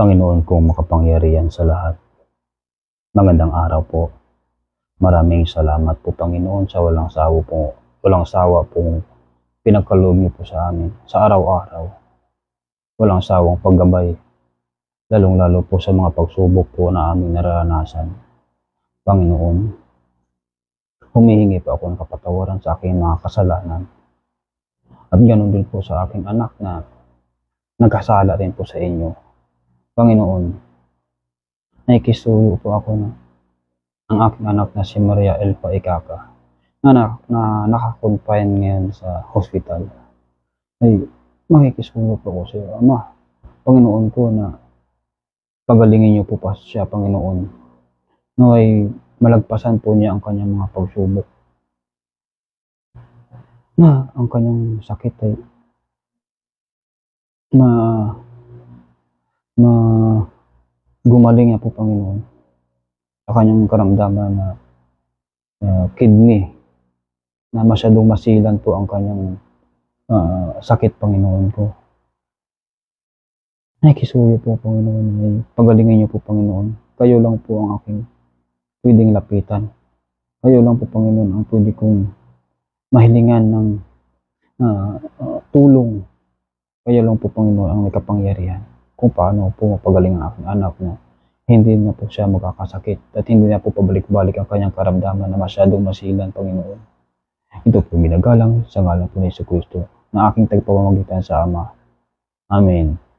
Panginoon kong makapangyarihan sa lahat. Magandang araw po. Maraming salamat po Panginoon sa walang sawa po, walang sawa pong pinagkaloob niyo po sa amin sa araw-araw. Walang sawang paggabay, lalong-lalo po sa mga pagsubok po na aming nararanasan. Panginoon, humihingi po ako ng kapatawaran sa aking mga kasalanan. At ganoon din po sa aking anak na nagkasala rin po sa inyo. Panginoon, nakikisuyo po ako na ang aking anak na si Maria Elpa Ikaka na, na, na nakakonfine ngayon sa hospital ay makikisuyo po ako sa iyo. Ama, Panginoon ko na pagalingin niyo po pa siya, Panginoon. Naway malagpasan po niya ang kanyang mga pagsubok. Na ang kanyang sakit ay ma ma gumaling niya po Panginoon sa kanyang karamdaman na uh, kidney na masyadong masilan po ang kanyang ah, sakit Panginoon ko. Nakikisuyo po Panginoon ay pagalingin niyo po Panginoon. Kayo lang po ang aking pwedeng lapitan. Kayo lang po Panginoon ang pwede kong mahilingan ng ah, ah, tulong. Kayo lang po Panginoon ang may kapangyarihan kung paano po mapagaling ang aking anak na hindi na po siya magkakasakit at hindi na po pabalik-balik ang kanyang karamdaman na masyadong masilan, Panginoon. Ito po ginagalang sa ngalan po ni Kristo na aking tagpamamagitan sa Ama. Amen.